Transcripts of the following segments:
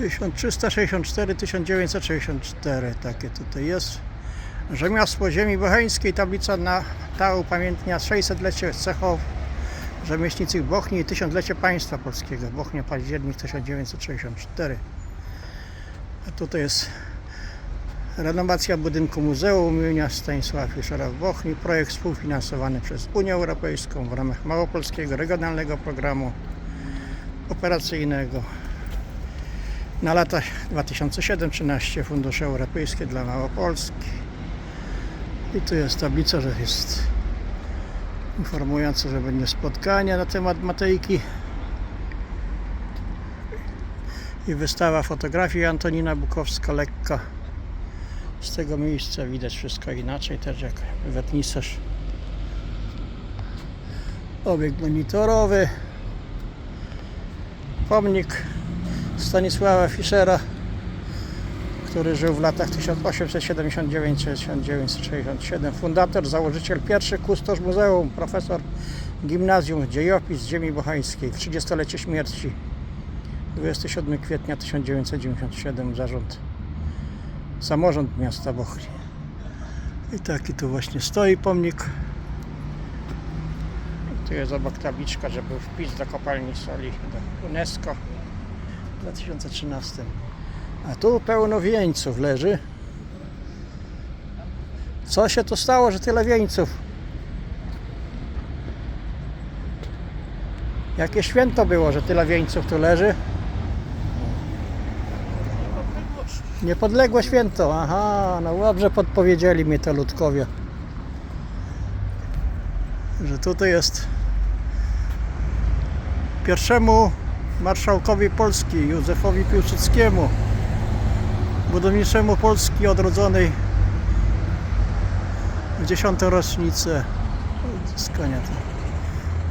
1364-1964 takie tutaj jest. Rzemiosło ziemi bocheńskiej, tablica na ta upamiętnia 600-lecie Cechow, rzemieślnicy Bochni i tysiąclecie państwa polskiego. Bochnia, październik 1964. A tutaj jest renowacja budynku Muzeum imienia Stanisława Fischera w Bochni. Projekt współfinansowany przez Unię Europejską w ramach Małopolskiego Regionalnego Programu Operacyjnego na lata 2007-2013 Fundusze Europejskie dla Małopolski. I tu jest tablica, że jest informująca, że będzie spotkanie na temat Matejki i wystawa fotografii Antonina Bukowska-Lekka. Z tego miejsca widać wszystko inaczej, też jak wetnicerz. Obiekt monitorowy. Pomnik Stanisława Fischera, który żył w latach 1879-1967. Fundator, założyciel, pierwszy kustosz muzeum, profesor gimnazjum, dziejopis ziemi bochańskiej w 30-lecie śmierci. 27 kwietnia 1997 zarząd samorząd miasta Bochni. I taki tu właśnie stoi pomnik. Tu jest obok tabliczka, że był wpis do kopalni soli do UNESCO w 2013. A tu pełno wieńców leży. Co się to stało, że tyle wieńców? Jakie święto było, że tyle wieńców tu leży? Niepodległe święto, aha, no dobrze podpowiedzieli mi to ludkowie. Że tutaj jest pierwszemu marszałkowi Polski Józefowi Piłsudskiemu, budowniczemu Polski odrodzonej w dziesiątą rocznicę odzyskania.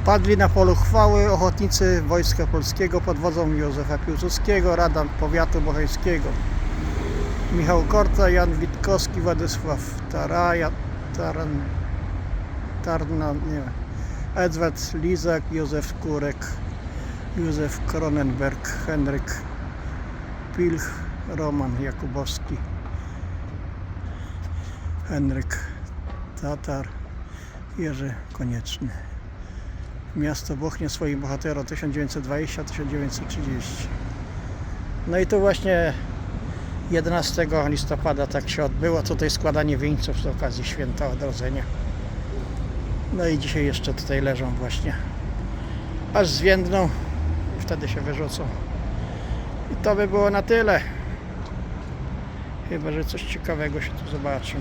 Padli na polu chwały ochotnicy Wojska Polskiego pod wodzą Józefa Piłsudskiego, Rada Powiatu Bocheńskiego. Michał Korta, Jan Witkowski, Władysław Taraja, Taran, Tarna, nie wiem, Edward Lizak, Józef Kurek, Józef Kronenberg, Henryk Pilch, Roman Jakubowski, Henryk Tatar, Jerzy Konieczny. Miasto Bochnia swoim bohaterom 1920-1930. No i to właśnie 11 listopada tak się odbyło tutaj składanie wieńców z okazji święta odrodzenia. No i dzisiaj jeszcze tutaj leżą właśnie. Aż zwiędną, wtedy się wyrzucą. I to by było na tyle. Chyba, że coś ciekawego się tu zobaczy.